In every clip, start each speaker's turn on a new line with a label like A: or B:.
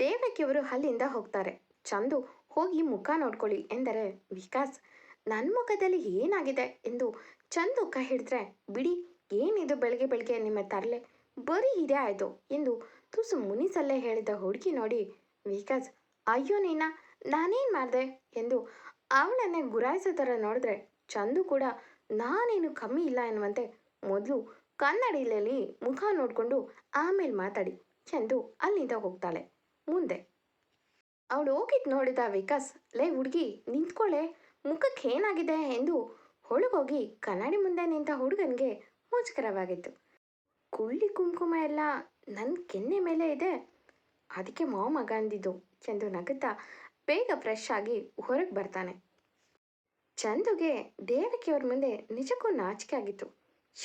A: ದೇವಕಿಯವರು ಅಲ್ಲಿಂದ ಹೋಗ್ತಾರೆ. ಚಂದು, ಹೋಗಿ ಮುಖ ನೋಡ್ಕೊಳ್ಳಿ ಎಂದರೆ, ವಿಕಾಸ್ ನನ್ನ ಮುಖದಲ್ಲಿ ಏನಾಗಿದೆ? ಎಂದು ಚಂದು ಕೈ ಹಿಡಿದ್ರೆ ಬಿಡಿ, ಏನಿದು ಬೆಳಗ್ಗೆ ಬೆಳಗ್ಗೆ ನಿಮ್ಮ ತರಲೆ? ಬರೀ ಇದೇ ಆಯಿತು ಎಂದು ತುಸು ಮುನಿಸಲ್ಲೇ ಹೇಳಿದ ಹುಡುಗಿ ನೋಡಿ, ವಿಕಾಸ್, ಅಯ್ಯೋ ನೀನ, ನಾನೇನು ಮಾಡಿದೆ? ಎಂದು ಅವಳನ್ನೇ ಗುರಾಯಿಸೋ ಥರ ನೋಡಿದ್ರೆ, ಚಂದು ಕೂಡ, ನಾನೇನು ಕಮ್ಮಿ ಇಲ್ಲ ಎನ್ನುವಂತೆ ಮೊದಲು ಕನ್ನಡಿಯಲ್ಲಿ ಮುಖ ನೋಡಿಕೊಂಡು ಆಮೇಲೆ ಮಾತಾಡಿ ಎಂದು ಅಲ್ಲಿಂದ ಹೋಗ್ತಾಳೆ. ಮುಂದೆ. ಅವಳು ಹೋಗಿದ್ದು ನೋಡಿದ ವಿಕಾಸ್, ಲೇ ಹುಡುಗಿ ನಿಂತ್ಕೊಳ್ಳೆ ಮುಖಕ್ಕೆ ಏನಾಗಿದೆ? ಎಂದು ಹೊಳಗೋಗಿ ಕನ್ನಡಿ ಮುಂದೆ ನಿಂತ ಹುಡುಗನಿಗೆ ಮುಜುಗರವಾಗಿತ್ತು ಕುಳ್ಳಿ ಕುಂಕುಮ ಎಲ್ಲ ನನ್ನ ಕೆನ್ನೆ ಮೇಲೆ ಇದೆ. ಅದಕ್ಕೆ ಮಾವ ಅಂದಿದ್ದು ಚಂದು ನಗುತ್ತಾ ಬೇಗ ಫ್ರೆಶ್ ಆಗಿ ಹೊರಗೆ ಬರ್ತಾನೆ. ಚಂದುಗೆ ದೇವಕಿಯವ್ರ ಮುಂದೆ ನಿಜಕ್ಕೂ ನಾಚಿಕೆ ಆಗಿತ್ತು.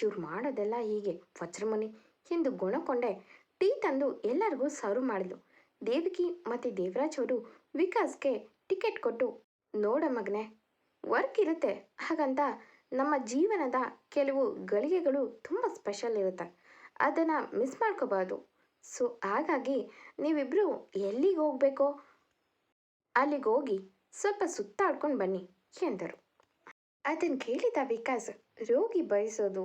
A: ಇವ್ರು ಮಾಡೋದೆಲ್ಲ ಹೀಗೆ, ವಜ್ರಮುನಿ, ಎಂದು ಗುಣಕೊಂಡೆ ಟೀ ತಂದು ಎಲ್ಲರಿಗೂ ಸರ್ವ್ ಮಾಡಿದ್ಲು. ದೇವಕಿ ಮತ್ತು ದೇವರಾಜ್ ಅವರು ವಿಕಾಸ್ಗೆ ಟಿಕೆಟ್ ಕೊಟ್ಟು, ನೋಡ ಮಗನೆ, ವರ್ಕ್ ಇರುತ್ತೆ. ಹಾಗಂತ ನಮ್ಮ ಜೀವನದ ಕೆಲವು ಗಳಿಗೆಗಳು ತುಂಬ ಸ್ಪೆಷಲ್ ಇರುತ್ತೆ. ಅದನ್ನು ಮಿಸ್ ಮಾಡ್ಕೋಬಾರ್ದು ಸೊ ಹಾಗಾಗಿ ನೀವಿಬ್ಬರು ಎಲ್ಲಿಗೆ ಹೋಗ್ಬೇಕೋ? ಅಲ್ಲಿಗೆ ಹೋಗಿ ಸ್ವಲ್ಪ ಸುತ್ತಾಡ್ಕೊಂಡು ಬನ್ನಿ, ಎಂದರು. ಅದನ್ನು ಕೇಳಿದ ವಿಕಾಸ್, ರೋಗಿ ಬಯಸೋದು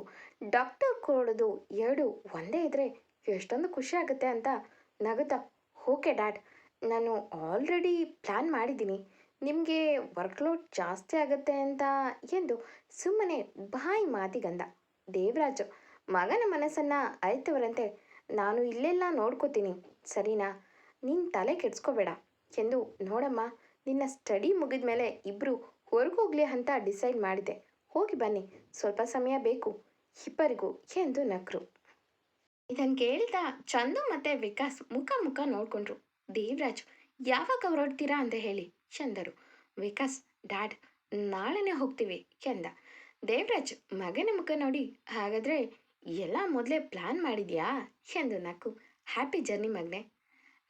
A: ಡಾಕ್ಟರ್ ಕೊಡೋದು ಎರಡು ಒಂದೇ ಇದ್ದರೆ ಎಷ್ಟೊಂದು ಖುಷಿ ಆಗುತ್ತೆ ಅಂತ ನಗುತ್ತಾ ಓಕೆ ಡ್ಯಾಡ್ ನಾನು ಆಲ್ರೆಡಿ ಪ್ಲ್ಯಾನ್ ಮಾಡಿದ್ದೀನಿ. ನಿಮಗೆ ವರ್ಕ್ಲೋಡ್ ಜಾಸ್ತಿ ಆಗುತ್ತೆ ಅಂತ ಎಂದು ಸುಮ್ಮನೆ ಬಾಯಿ ಮಾತಿಗಂದ ದೇವರಾಜು, ಮಗನ ಮನಸ್ಸನ್ನು ಅರಿತವರಂತೆ ನಾನು ಇಲ್ಲೆಲ್ಲ ನೋಡ್ಕೋತೀನಿ. ಸರಿನಾ? ನೀನು ತಲೆ ಕೆಡಿಸ್ಕೋಬೇಡ ಎಂದು ನೋಡಮ್ಮ, ನಿನ್ನ ಸ್ಟಡಿ ಮುಗಿದ ಮೇಲೆ ಇಬ್ಬರು ಹೊರಗೋಗ್ಲಿ ಅಂತ ಡಿಸೈಡ್ ಮಾಡಿದೆ. ಹೋಗಿ ಬನ್ನಿ. ಸ್ವಲ್ಪ ಸಮಯ ಬೇಕು. ಇಬ್ಬರಿಗೂ ಎಂದು ನಕ್ರು. ಇದನ್ನು ಕೇಳ್ತಾ ಚಂದು ಮತ್ತೆ ವಿಕಾಸ್ ಮುಖ ಮುಖ ನೋಡ್ಕೊಂಡ್ರು. ದೇವರಾಜ್, ಯಾವಾಗ ಹೊರಡ್ತೀರಾ ಅಂತ ಹೇಳಿ ಚಂದರು. ವಿಕಾಸ್, ಡ್ಯಾಡ್, ನಾಳೆನೇ ಹೋಗ್ತೀವಿ ಎಂದ ದೇವರಾಜ್, ಮಗನ ಮುಖ ನೋಡಿ, ಹಾಗಾದರೆ ಎಲ್ಲ ಮೊದಲೇ ಪ್ಲ್ಯಾನ್ ಮಾಡಿದ್ಯಾ? ಎಂದು ನಕ್ಕು. ಹ್ಯಾಪಿ ಜರ್ನಿ ಮಗನೆ.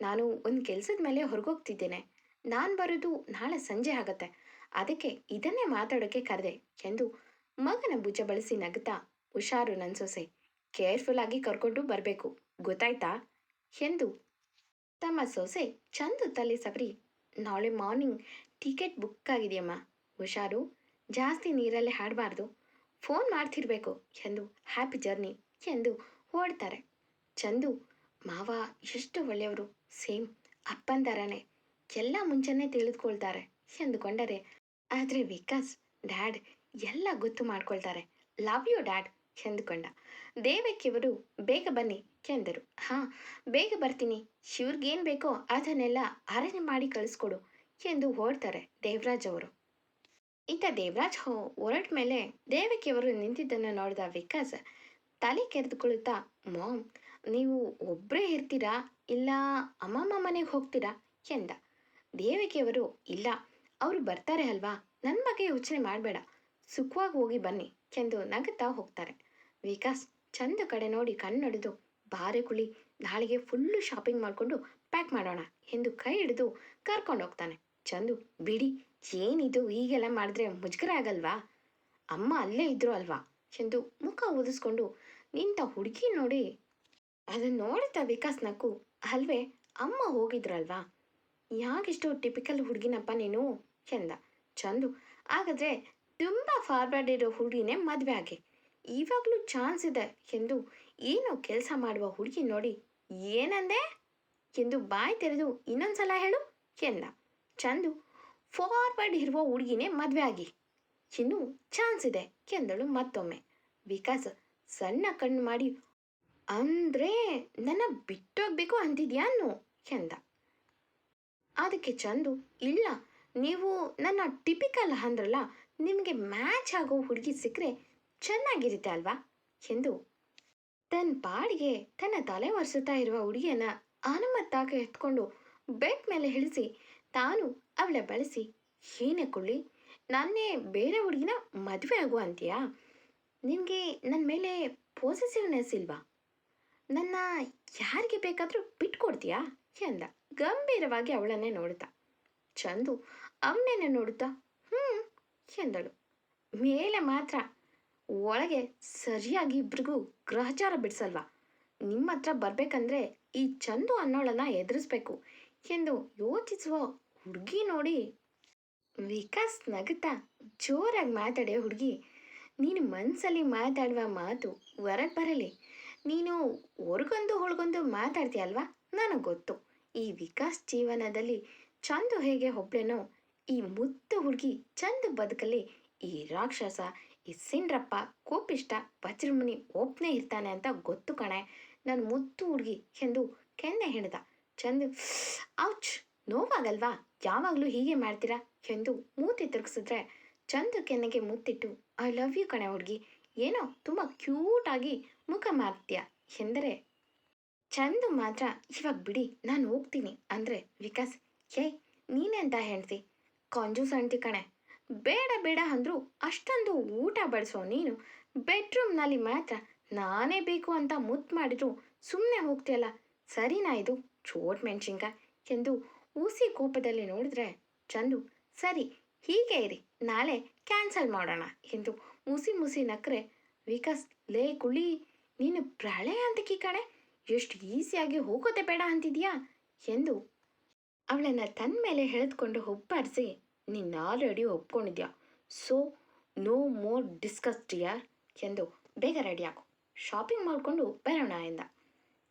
A: ನಾನು ಒಂದು ಕೆಲಸದ ಮೇಲೆ ಹೊರಗೋಗ್ತಿದ್ದೇನೆ. ನಾನು ಬರೋದು ನಾಳೆ ಸಂಜೆ ಆಗತ್ತೆ. ಅದಕ್ಕೆ ಇದನ್ನೇ ಮಾತಾಡೋಕ್ಕೆ ಕರೆದೆ. ಎಂದು ಮಗನ ಭುಜ ಬಳಸಿ ನಗುತ್ತಾ ಹುಷಾರು ನನ್ನ ಸೊಸೆ ಕೇರ್ಫುಲ್ ಆಗಿ ಕರ್ಕೊಂಡು ಬರಬೇಕು. ಗೊತ್ತಾಯ್ತಾ? ಎಂದು ತಮ್ಮ ಸೊಸೆ ಚಂದು ತಲೆ ಸವರಿ ನಾಳೆ ಮಾರ್ನಿಂಗ್ ಟಿಕೆಟ್ ಬುಕ್ ಆಗಿದೆಯಮ್ಮ. ಹುಷಾರು. ಜಾಸ್ತಿ ನೀರಲ್ಲಿ ಹಾಡಬಾರ್ದು. ಫೋನ್ ಮಾಡ್ತಿರ್ಬೇಕು ಎಂದು ಹ್ಯಾಪಿ ಜರ್ನಿ ಎಂದು ಓಡ್ತಾರೆ. ಚಂದು, ಮಾವ, ಎಷ್ಟು ಒಳ್ಳೆಯವರು. ಸೇಮ್ ಅಪ್ಪನ ಥರನೇ ಎಲ್ಲ ಮುಂಚೆನೇ ತಿಳಿದುಕೊಳ್ತಾರೆ ಎಂದುಕೊಂಡರೆ, ಆದರೆ ವಿಕಾಸ್, ಡ್ಯಾಡ್ ಎಲ್ಲ ಗೊತ್ತು ಮಾಡ್ಕೊಳ್ತಾರೆ. ಲವ್ ಯು, ಡ್ಯಾಡ್ ಎಂದುಕೊಂಡ. ದೇವಕಿಯವರು ಬೇಗ ಬನ್ನಿ ಎಂದರು. ಹಾಂ, ಬೇಗ ಬರ್ತೀನಿ. ಶಿವ್ರಿಗೇನು ಬೇಕೋ ಅದನ್ನೆಲ್ಲ ಅರೇಂಜ್ ಮಾಡಿ ಕಳಿಸ್ಕೊಡು ಎಂದು ಹೊರಡ್ತಾರೆ ದೇವರಾಜ್ ಅವರು. ಇಂಥ ದೇವರಾಜ್ ಹೊರಟ ಮೇಲೆ ದೇವಕಿಯವರು ನಿಂತಿದ್ದನ್ನು ನೋಡಿದ ವಿಕಾಸ್ ತಲೆ ಕೆರೆದುಕೊಳ್ಳುತ್ತಾ, ಮಾಮ್, ನೀವು ಒಬ್ಬರೇ ಇರ್ತೀರಾ? ಇಲ್ಲ ಅಮ್ಮಮ್ಮ ಮನೆಗೆ ಹೋಗ್ತೀರಾ? ಎಂದ. ದೇವಕಿಯವರು ಇಲ್ಲ, ಅವರು ಬರ್ತಾರೆ ಅಲ್ವಾ? ನನ್ನ ಬಗ್ಗೆ ಯೋಚನೆ ಮಾಡಬೇಡ. ಸುಖವಾಗಿ ಹೋಗಿ ಬನ್ನಿ ಎಂದು ನಗುತ್ತಾ ಹೋಗ್ತಾರೆ. ವಿಕಾಸ್ ಚಂದ ಕಡೆ ನೋಡಿ ಕಣ್ಣೊಡೆದು, ಬಾರೆ ಕುಳಿ, ನಾಳೆಗೆ ಫುಲ್ಲು ಶಾಪಿಂಗ್ ಮಾಡಿಕೊಂಡು ಪ್ಯಾಕ್ ಮಾಡೋಣ ಎಂದು ಕೈ ಹಿಡಿದು ಕರ್ಕೊಂಡು ಹೋಗ್ತಾನೆ. ಚಂದು, ಬಿಡಿ, ಏನಿದು ಹೀಗೆಲ್ಲ ಮಾಡಿದ್ರೆ ಮುಜುಗರ ಆಗಲ್ವಾ? ಅಮ್ಮ ಅಲ್ಲೇ ಇದ್ರು ಅಲ್ವಾ? ಎಂದು ಮುಖ ಊದಿಸ್ಕೊಂಡು, ನಿಂತ ಹುಡುಗಿ ನೋಡಿ ಅದನ್ನು ನೋಡುತ್ತಾ ವಿಕಾಸ್ ನಕ್ಕು, ಅಲ್ವೇ, ಅಮ್ಮ ಹೋಗಿದ್ರಲ್ವಾ? ಯಾಕಿಷ್ಟು ಟಿಪಿಕಲ್ ಹುಡುಗಿನಪ್ಪ ನೀನು? ಎಂದ. ಚಂದು, ಹಾಗಾದರೆ ತುಂಬ ಫಾರ್ವರ್ಡ್ ಇರೋ ಹುಡುಗಿನೇ ಮದುವೆ ಆಗಿ. ಇವಾಗಲೂ ಚಾನ್ಸ್ ಇದೆ ಎಂದು ಏನೋ ಕೆಲಸ ಮಾಡುವ ಹುಡುಗಿ ನೋಡಿ ಏನಂದೆ? ಎಂದು ಬಾಯಿ ತೆರೆದು ಇನ್ನೊಂದ್ಸಲ ಹೇಳು ಎಂದ ಚಂದು ಫಾರ್ವರ್ಡ್ ಇರುವ ಹುಡುಗಿನೇ ಮದುವೆ ಆಗಿ. ಇನ್ನು ಚಾನ್ಸ್ ಇದೆ ಎಂದಳು ಮತ್ತೊಮ್ಮೆ. ವಿಕಾಸ್ ಸಣ್ಣ ಕಣ್ಣು ಮಾಡಿ, ಅಂದ್ರೆ ನನ್ನ ಬಿಟ್ಟೋಗ್ಬೇಕು ಅಂತಿದ್ಯಾನು ಎಂದ. ಅದಕ್ಕೆ ಚಂದು, ಇಲ್ಲ, ನೀವು ನನ್ನ ಟಿಪಿಕಲ್ ಅಂದ್ರಲ್ಲ, ನಿಮಗೆ ಮ್ಯಾಚ್ ಆಗೋ ಹುಡುಗಿ ಸಿಕ್ಕರೆ ಚೆನ್ನಾಗಿರುತ್ತೆ ಅಲ್ವಾ? ಎಂದು ತನ್ನ ಪಾಡಿಗೆ ತನ್ನ ತಲೆ ಒರೆಸುತ್ತಾ ಇರುವ ಹುಡುಗಿಯನ್ನ ಅನುಮತ್ತಾಗ ಎತ್ಕೊಂಡು ಬೆಡ್ ಮೇಲೆ ಇಳಿಸಿ ತಾನು ಅವಳ ಬಳಸಿ, ಏನೇ ಕೊಳ್ಳಿ ನಾನೇ ಬೇರೆ ಹುಡುಗಿನ ಮದುವೆ ಆಗು ಅಂತೀಯಾ? ನಿನಗೆ ನನ್ನ ಮೇಲೆ ಪಾಸಿಟಿವ್ನೆಸ್ ಇಲ್ವಾ? ನನ್ನ ಯಾರಿಗೆ ಬೇಕಾದರೂ ಬಿಟ್ಕೊಡ್ತೀಯಾ? ಎಂದ. ಗಂಭೀರವಾಗಿ ಅವಳನ್ನೇ ನೋಡುತ್ತಾ. ಚಂದು ಅವನೇನೆ ನೋಡುತ್ತಾ ಹ್ಞೂ ಎಂದಳು. ಮೇಲೆ ಮಾತ್ರ ಒಳಗೆ ಸರಿಯಾಗಿ ಇಬ್ರಿಗೂ ಗ್ರಹಚಾರ ಬಿಡಿಸಲ್ವಾ? ನಿಮ್ಮ ಹತ್ರ ಬರಬೇಕಂದ್ರೆ ಈ ಚಂದು ಅನ್ನೋಳನ್ನ ಎದುರಿಸ್ಬೇಕು ಎಂದು ಯೋಚಿಸುವ ಹುಡುಗಿ ನೋಡಿ ವಿಕಾಸ್ ನಗುತ್ತಾ ಜೋರಾಗಿ ಮಾತಾಡೋ ಹುಡುಗಿ, ನೀನು ಮನಸ್ಸಲ್ಲಿ ಮಾತಾಡುವ ಮಾತು ಹೊರಗೆ ಬರಲಿ. ನೀನು ಹೊರಗೊಂದು ಹೊಳಗೊಂದು ಮಾತಾಡ್ತೀಯಲ್ವಾ? ನನಗೆ ಗೊತ್ತು. ಈ ವಿಕಾಸ್ ಜೀವನದಲ್ಲಿ ಚಂದು ಹೇಗೆ ಒಬ್ಳೆನೋ ಈ ಮುದ್ದು ಹುಡುಗಿ ಚಂದು ಬದುಕಲ್ಲಿ ಈ ರಾಕ್ಷಸ ಈ ಸಿಂಡ್ರಪ್ಪ ಕೋಪಿಷ್ಟ ವಜ್ರಮುನಿ ಒಬ್ಬನೇ ಇರ್ತಾನೆ ಅಂತ ಗೊತ್ತು ಕಣೆ. ನಾನು ಮುತ್ತು ಹುಡುಗಿ ಎಂದು ಕೆನ್ನೆ ಹೆಣದ. ಚಂದು, ಔಚ್, ನೋವಾಗಲ್ವಾ? ಯಾವಾಗಲೂ ಹೀಗೆ ಮಾಡ್ತೀರಾ ಎಂದು ಮೂತಿ ತಿರುಗಿಸಿದ್ರೆ ಚಂದು ಕೆನ್ನೆಗೆ ಮುತ್ತಿಟ್ಟು, ಐ ಲವ್ ಯು ಕಣೆ ಹುಡುಗಿ. ಏನೋ ತುಂಬ ಕ್ಯೂಟಾಗಿ ಮುಖ ಮಾಡ್ತೀಯ ಎಂದರೆ, ಚಂದು ಮಾತ್ರ ಇವಾಗ ಬಿಡಿ, ನಾನು ಹೋಗ್ತೀನಿ ಅಂದರೆ ವಿಕಾಸ್, ಏಯ್ ನೀನೆಂತ ಹೇಳ್ತಿ. ಕಾಂಜೂಸ್ ಅಂಟಿ ಕಣೆ ಬೇಡ ಬೇಡ ಅಂದರೂ ಅಷ್ಟೊಂದು ಊಟ ಬಡಿಸೋ ನೀನು. ಬೆಡ್ರೂಮ್ನಲ್ಲಿ ಮಾತ್ರ ನಾನೇ ಬೇಕು ಅಂತ ಮುತ್ತು ಮಾಡಿದ್ರು ಸುಮ್ಮನೆ ಹೋಗ್ತೀಯಲ್ಲ. ಸರಿನಾ ಇದು? ಚೋಟ್ ಮೆಣಸಿನ್ಕಾಯ್ ಎಂದು ಊಸಿ ಕೋಪದಲ್ಲಿ ನೋಡಿದ್ರೆ, ಚಂದು, ಸರಿ, ಹೀಗೆ ಇರಿ, ನಾಳೆ ಕ್ಯಾನ್ಸಲ್ ಮಾಡೋಣ ಎಂದು ಮುಸಿ ಮುಸಿ ನಕ್ರೆ, ವಿಕಾಸ್, ಲೇ ಕುಳಿ ನೀನು ಪ್ರಳಯ ಅಂತಕಿ ಕಣೆ, ಎಷ್ಟು ಈಸಿಯಾಗಿ ಹೋಗೋದೆ ಬೇಡ ಅಂತಿದ್ಯಾ? ಎಂದು ಅವಳನ್ನು ತನ್ನ ಮೇಲೆ ಎಳೆದುಕೊಂಡು ಒಪ್ಪಾಡಿಸಿ ನೀನು already ಒಪ್ಕೊಂಡಿದ್ಯಾ? So no more discuss dear ಎಂದು ಬೇಗ ರೆಡಿ ಆಗು. ಶಾಪಿಂಗ್ ಮಾಡಿಕೊಂಡು ಬರೋಣ ಎಂದ.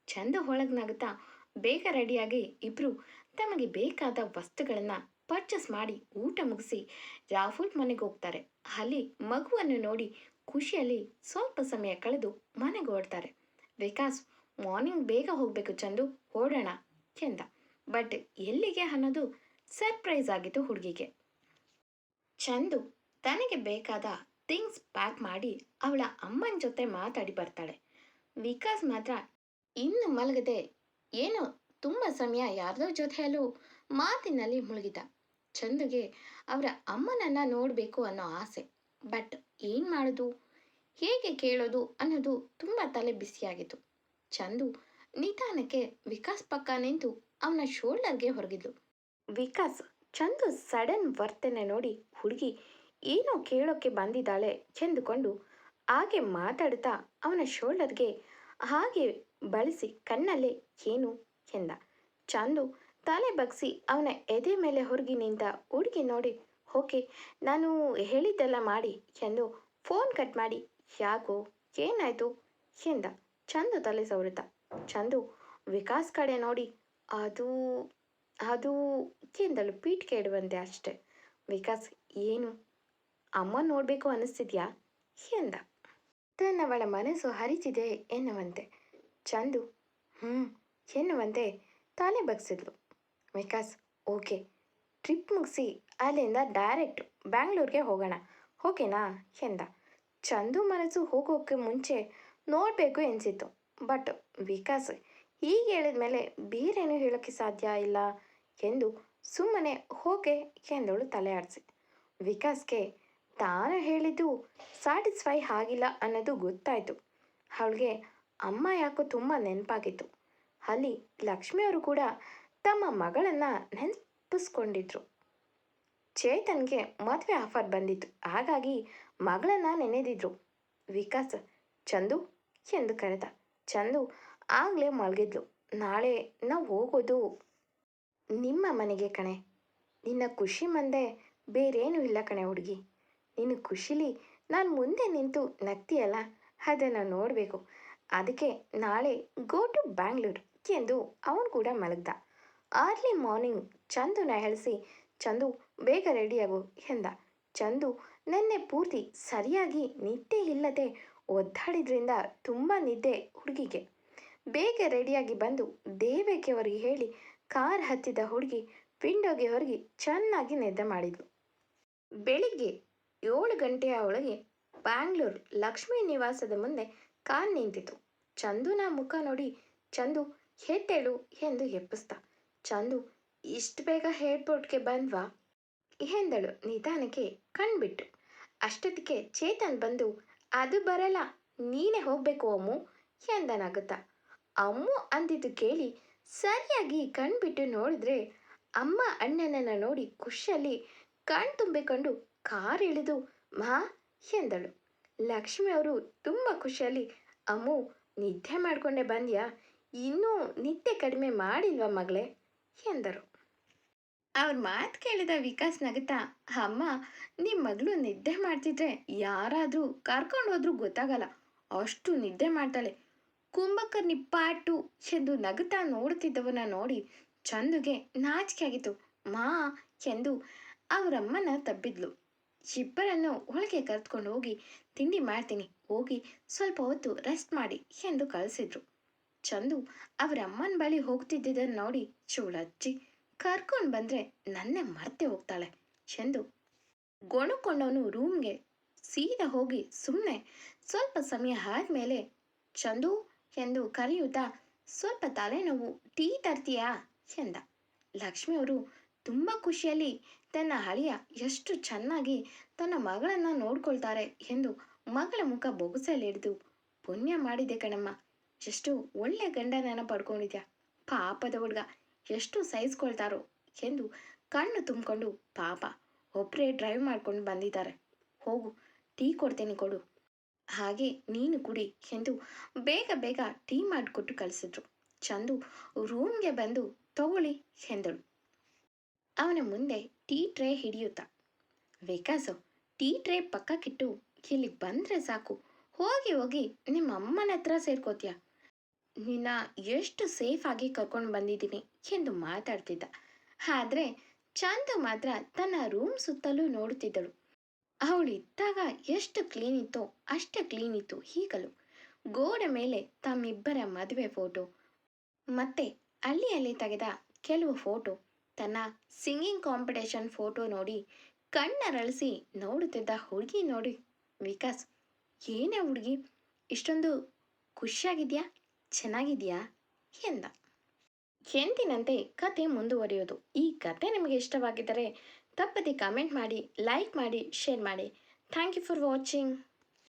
A: ಚಂದ ಒಳಗ್ನಾಗುತ್ತಾ ಬೇಗ ರೆಡಿಯಾಗಿ ಇಬ್ಬರು ತಮಗೆ ಬೇಕಾದ ವಸ್ತುಗಳನ್ನು ಪರ್ಚೇಸ್ ಮಾಡಿ ಊಟ ಮುಗಿಸಿ ರಾಹುಲ್ ಮನೆಗೆ ಹೋಗ್ತಾರೆ. ಅಲ್ಲಿ ಮಗುವನ್ನು ನೋಡಿ ಖುಷಿಯಲ್ಲಿ ಸ್ವಲ್ಪ ಸಮಯ ಕಳೆದು ಮನೆಗೆ ಓಡ್ತಾರೆ ವಿಕಾಸ್, ಮಾರ್ನಿಂಗ್ ಬೇಗ ಹೋಗಬೇಕು ಚಂದು ಓಡೋಣ ಎಂದ. ಬಟ್ ಎಲ್ಲಿಗೆ ಅನ್ನೋದು ಸರ್ಪ್ರೈಸ್ ಆಗಿತ್ತು ಹುಡುಗಿಗೆ. ಚಂದು ತನಗೆ ಬೇಕಾದ ಥಿಂಗ್ಸ್ ಪ್ಯಾಕ್ ಮಾಡಿ ಅವಳ ಅಮ್ಮನ ಜೊತೆ ಮಾತಾಡಿ ಬರ್ತಾಳೆ. ವಿಕಾಸ್ ಮಾತ್ರ ಇನ್ನು ಮಲಗದೆ ಏನೋ ತುಂಬ ಸಮಯ ಯಾರದೋ ಜೊತೆಯಲ್ಲೂ ಮಾತಿನಲ್ಲಿ ಮುಳುಗಿದ. ಚಂದುಗೆ ಅವರ ಅಮ್ಮನನ್ನ ನೋಡಬೇಕು ಅನ್ನೋ ಆಸೆ. ಬಟ್ ಏನು ಮಾಡೋದು? ಹೇಗೆ ಕೇಳೋದು ಅನ್ನೋದು ತುಂಬ ತಲೆ ಬಿಸಿಯಾಗಿತ್ತು. ಚಂದು ನಿಧಾನಕ್ಕೆ ವಿಕಾಸ್ ಪಕ್ಕ ನಿಂತು ಅವನ ಶೋಲ್ಡರ್ಗೆ ಹೊರಗಿದ್ಲು. ವಿಕಾಸ್ ಚಂದು ಸಡನ್ ವರ್ತನೆ ನೋಡಿ ಹುಡುಗಿ ಏನೋ ಕೇಳೋಕ್ಕೆ ಬಂದಿದ್ದಾಳೆ ಎಂದುಕೊಂಡು ಹಾಗೆ ಮಾತಾಡುತ್ತಾ ಅವನ ಶೋಲ್ಡರ್ಗೆ ಹಾಗೆ ಬಳಸಿ ಕಣ್ಣಲ್ಲೇ ಏನು ಎಂದ. ಚಂದು ತಲೆ ಬಗ್ಸಿ ಅವನ ಎದೆ ಮೇಲೆ ಹೊರಗಿ ನಿಂತ ಹುಡುಗಿ ನೋಡಿ, ಓಕೆ, ನಾನು ಹೇಳಿದ್ದೆಲ್ಲ ಮಾಡಿ ಎಂದು ಫೋನ್ ಕಟ್ ಮಾಡಿ, ಯಾಕೋ, ಏನಾಯ್ತು? ಎಂದ. ಚಂದು ತಲೆ ಸವರಿತ ಚಂದು, ವಿಕಾಸ್ ಕಡೆ ನೋಡಿ, ಅದು ಅದು ಎಂದಳು ಪೀಠ ಬಂದೆ ಅಷ್ಟೆ. ವಿಕಾಸ್, ಏನು? ಅಮ್ಮ ನೋಡಬೇಕು ಅನಿಸ್ತಿದ್ಯಾ ಎಂದ. ತನ್ನವಳ ಮನಸ್ಸು ಹರಿತಿದೆ ಎನ್ನುವಂತೆ. ಚಂದು? ಹ್ಞೂ ಎನ್ನುವಂತೆ ತಲೆ ಬಗ್ಸಿದ್ಲು. ವಿಕಾಸ್, ಓಕೆ. ಟ್ರಿಪ್ ಮುಗಿಸಿ ಅಲ್ಲಿಂದ ಡೈರೆಕ್ಟ್ ಬ್ಯಾಂಗ್ಳೂರ್ಗೆ ಹೋಗೋಣ. ಓಕೆನಾ? ಎಂದ. ಚಂದು ಮನಸ್ಸು ಹೋಗೋಕ್ಕೆ ಮುಂಚೆ ನೋಡಬೇಕು ಎನಿಸಿತ್ತು. ಬಟ್ ವಿಕಾಸ್, ಹೀಗೆ ಹೇಳಿದ ಮೇಲೆ ಬೇರೇನು ಹೇಳೋಕ್ಕೆ ಸಾಧ್ಯ ಇಲ್ಲ. ಎಂದು ಸುಮ್ಮನೆ ಹೋಗೆ ಎಂದವಳು ತಲೆ ಆಡಿಸಿ. ವಿಕಾಸ್ಗೆ ತಾನು ಹೇಳಿದ್ದು ಸ್ಯಾಟಿಸ್ಫೈ ಆಗಿಲ್ಲ ಅನ್ನೋದು ಗೊತ್ತಾಯಿತು. ಅವಳಿಗೆ ಅಮ್ಮ ಯಾಕೋ ತುಂಬ ನೆನಪಾಗಿತ್ತು. ಅಲ್ಲಿ ಲಕ್ಷ್ಮಿಯವರು ಕೂಡ ತಮ್ಮ ಮಗಳನ್ನು ನೆನಪಿಸ್ಕೊಂಡಿದ್ರು. ಚೇತನ್ಗೆ ಮದುವೆ ಆಫರ್ ಬಂದಿತ್ತು. ಹಾಗಾಗಿ ಮಗಳನ್ನ ನೆನೆದಿದ್ರು. ವಿಕಾಸ್, ಚಂದು ಎಂದು ಕರೆದ. ಚಂದು ಆಗಲೇ ಮಲಗಿದ್ಲು. ನಾಳೆ ನಾವು ಹೋಗೋದು ನಿಮ್ಮ ಮನೆಗೆ ಕಣೆ. ನಿನ್ನ ಖುಷಿ ಮಂದೆ ಬೇರೇನೂ ಇಲ್ಲ ಕಣೆ ಹುಡುಗಿ. ನಿನ್ನ ಖುಷಿಲಿ ನಾನು ಮುಂದೆ ನಿಂತು ನಗ್ತೀಯಲ್ಲ, ಅದನ್ನು ನೋಡಬೇಕು. ಅದಕ್ಕೆ ನಾಳೆ ಗೋ ಟು ಬ್ಯಾಂಗ್ಳೂರು ಎಂದು ಅವನು ಕೂಡ ಮಲಗ್ದ. ಅರ್ಲಿ ಮಾರ್ನಿಂಗ್ ಚಂದುನ ಹೇಳಿಸಿ ಚಂದು, ಬೇಗ ರೆಡಿಯಾಗು ಎಂದ. ಚಂದು, ನೆನ್ನೆ ಪೂರ್ತಿ ಸರಿಯಾಗಿ ನಿದ್ದೆ ಇಲ್ಲದೆ ಒದ್ದಾಡಿದ್ರಿಂದ ತುಂಬ ನಿದ್ದೆ ಹುಡುಗಿಗೆ. ಬೇಗ ರೆಡಿಯಾಗಿ ಬಂದು ದೇವಕ್ಕೆ ಹೇಳಿ ಕಾರ್ ಹತ್ತಿದ ಹುಡುಗಿ ವಿಂಡೋಗೆ ಹೊರಗಿ ಚೆನ್ನಾಗಿ ನಿದ್ದೆ ಮಾಡಿದ್ಲು. ಬೆಳಿಗ್ಗೆ ಏಳು ಗಂಟೆಯ ಒಳಗೆ ಬ್ಯಾಂಗ್ಳೂರ್ ಲಕ್ಷ್ಮೀ ನಿವಾಸದ ಮುಂದೆ ಕಾರ್ ನಿಂತಿತು ಚಂದುನ ಮುಖ ನೋಡಿ ಚಂದು ಹೆತ್ತೇಳು ಎಂದು ಎಪ್ಪಿಸ್ದ ಚಂದು, ಇಷ್ಟು ಬೇಗ ಏರ್ಪೋರ್ಟ್ಗೆ ಬಂದ್ವಾ? ಎಂದಳು ನಿಧಾನಕ್ಕೆ ಕಣ್ಬಿಟ್ಟು. ಅಷ್ಟೊತ್ತಿಗೆ ಚೇತನ್ ಬಂದು, ಅದು ಬರಲ್ಲ, ನೀನೇ ಹೋಗಬೇಕು, ಅಮ್ಮು ಎಂದನಾಗುತ್ತ. ಅಮ್ಮು ಅಂದಿದ್ದು ಕೇಳಿ ಸರಿಯಾಗಿ ಕಣ್ಬಿಟ್ಟು ನೋಡಿದ್ರೆ ಅಮ್ಮ ಅಣ್ಣನನ್ನು ನೋಡಿ ಖುಷಿಯಲ್ಲಿ ಕಣ್ ತುಂಬಿಕೊಂಡು ಕಾರ್ ಇಳಿದು, ಮಾ, ಎಂದಳು. ಲಕ್ಷ್ಮಿ ಅವರು ತುಂಬ ಖುಷಿಯಲ್ಲಿ, ಅಮ್ಮು, ನಿದ್ದೆ ಮಾಡ್ಕೊಂಡೆ ಬಂದ್ಯಾ? ಇನ್ನೂ ನಿದ್ದೆ ಕಡಿಮೆ ಮಾಡಿಲ್ವಾ ಮಗಳೇ? ಎಂದರು. ಅವ್ರ ಮಾತು ಕೇಳಿದ ವಿಕಾಸ್ ನಗುತ್ತಾ, ಅಮ್ಮ ನಿಮ್ಮ ಮಗಳು ನಿದ್ದೆ ಮಾಡ್ತಿದ್ರೆ ಯಾರಾದರೂ ಕರ್ಕೊಂಡು ಹೋದ್ರೂ ಗೊತ್ತಾಗಲ್ಲ. ಅಷ್ಟು ನಿದ್ದೆ ಮಾಡ್ತಾಳೆ. ಕುಂಭಕರ್ಣಿ ಪಾಟು ಎಂದು ನಗುತ್ತಾ ನೋಡುತ್ತಿದ್ದವನ ನೋಡಿ ಚಂದುಗೆ ನಾಚಿಕೆ ಆಗಿತ್ತು ಮಾ ಎಂದು ಅವರಮ್ಮನ ತಬ್ಬಿದ್ಲು. ಇಬ್ಬರನ್ನು ಒಳಗೆ ಕರೆದುಕೊಂಡು ಹೋಗಿ, ತಿಂಡಿ ಮಾಡ್ತೀನಿ. ಹೋಗಿ ಸ್ವಲ್ಪ ಹೊತ್ತು ರೆಸ್ಟ್ ಮಾಡಿ ಎಂದು ಕಳಿಸಿದ್ರು. ಚಂದು ಅವರ ಅಮ್ಮನ ಬಳಿ ಹೋಗ್ತಿದ್ದುದನ್ನು ನೋಡಿ ಚೂಳಜ್ಜಿ ಕರ್ಕೊಂಡು ಬಂದ್ರೆ ನನ್ನೇ ಮರ್ತೆ ಹೋಗ್ತಾಳೆ ಎಂದು ಗೊಣಕೊಂಡವನು ರೂಮ್ಗೆ ಸೀದಾ ಹೋಗಿ ಸುಮ್ಮನೆ ಸ್ವಲ್ಪ ಸಮಯ ಆದ್ಮೇಲೆ, ಚಂದು ಎಂದು ಕರೆಯುತ್ತಾ, ಸ್ವಲ್ಪ ತಲೆನೋವು, ಟೀ ತರ್ತೀಯಾ? ಎಂದ. ಲಕ್ಷ್ಮಿಯವರು ತುಂಬ ಖುಷಿಯಲ್ಲಿ, ತನ್ನ ಹಳಿಯ ಎಷ್ಟು ಚೆನ್ನಾಗಿ ತನ್ನ ಮಗಳನ್ನ ನೋಡ್ಕೊಳ್ತಾರೆ ಎಂದು ಮಗಳ ಮುಖ ಬೊಗಸಲ್ಲಿ ಹಿಡಿದು, ಪುಣ್ಯ ಮಾಡಿದೆ ಕಣಮ್ಮ, ಎಷ್ಟು ಒಳ್ಳೆ ಗಂಡನನ್ನ ಪಡ್ಕೊಂಡಿದ್ಯಾ? ಪಾಪದ ಹುಡುಗ ಎಷ್ಟು ಸಹಿಸ್ಕೊಳ್ತಾರೋ? ಎಂದು ಕಣ್ಣು ತುಂಬಿಕೊಂಡು ಪಾಪ ಒಬ್ಬರೇ ಡ್ರೈವ್ ಮಾಡ್ಕೊಂಡು ಬಂದಿದ್ದಾರೆ. ಹೋಗು, ಟೀ ಕೊಡ್ತೀನಿ ಕೊಡು ಹಾಗೆ ನೀನು ಕುಡಿ ಎಂದು ಬೇಗ ಬೇಗ ಟೀ ಮಾಡಿಕೊಟ್ಟು ಕಳಿಸಿದ್ರು. ಚಂದು ರೂಮ್ಗೆ ಬಂದು ತಗೊಳ್ಳಿ ಎಂದಳು. ಅವನ ಮುಂದೆ ಟೀ ಟ್ರೇ ಹಿಡಿಯುತ್ತಾ. ವಿಕಾಸು, ಟೀ ಟ್ರೇ ಪಕ್ಕಕ್ಕಿಟ್ಟು ಇಲ್ಲಿ ಬಂದರೆ ಸಾಕು. ಹೋಗಿ ಹೋಗಿ ನಿಮ್ಮ ಅಮ್ಮನ ಹತ್ರ ಸೇರ್ಕೋತೀಯ? ನಿನ್ನ ಎಷ್ಟು ಸೇಫ್ ಆಗಿ ಕರ್ಕೊಂಡು ಬಂದಿದ್ದೀನಿ ಎಂದು ಮಾತಾಡ್ತಿದ್ದ. ಆದರೆ ಚಂದು ಮಾತ್ರ ತನ್ನ ರೂಮ್ ಸುತ್ತಲೂ ನೋಡುತ್ತಿದ್ದಳು ಅವಳು ಇದ್ದಾಗ ಎಷ್ಟು ಕ್ಲೀನ್ ಇತ್ತೋ ಅಷ್ಟೇ ಕ್ಲೀನ್ ಇತ್ತು ಈಗಲೂ ಗೋಡೆ ಮೇಲೆ ತಮ್ಮಿಬ್ಬರ ಮದುವೆ ಫೋಟೋ ಮತ್ತೆ ಹಳ್ಳಿಯಲ್ಲಿ ತೆಗೆದ ಕೆಲವು ಫೋಟೋ ತನ್ನ ಸಿಂಗಿಂಗ್ ಕಾಂಪಿಟೇಷನ್ ಫೋಟೋ ನೋಡಿ ಕಣ್ಣರಳಿಸಿ ನೋಡುತ್ತಿದ್ದ ಹುಡುಗಿ ನೋಡಿ, ವಿಕಾಸ್, ಏನೇ ಹುಡುಗಿ? ಇಷ್ಟೊಂದು ಖುಷಿಯಾಗಿದೆಯಾ? ಚೆನ್ನಾಗಿದೆಯಾ? ಎಂದ. ಎಂದಿನಂತೆ ಕತೆ ಮುಂದುವರಿಯೋದು. ಈ ಕತೆ ನಿಮಗೆ ಇಷ್ಟವಾಗಿದ್ದರೆ ತಪ್ಪದೆ ಕಮೆಂಟ್ ಮಾಡಿ ಲೈಕ್ ಮಾಡಿ ಶೇರ್ ಮಾಡಿ. Thank you for watching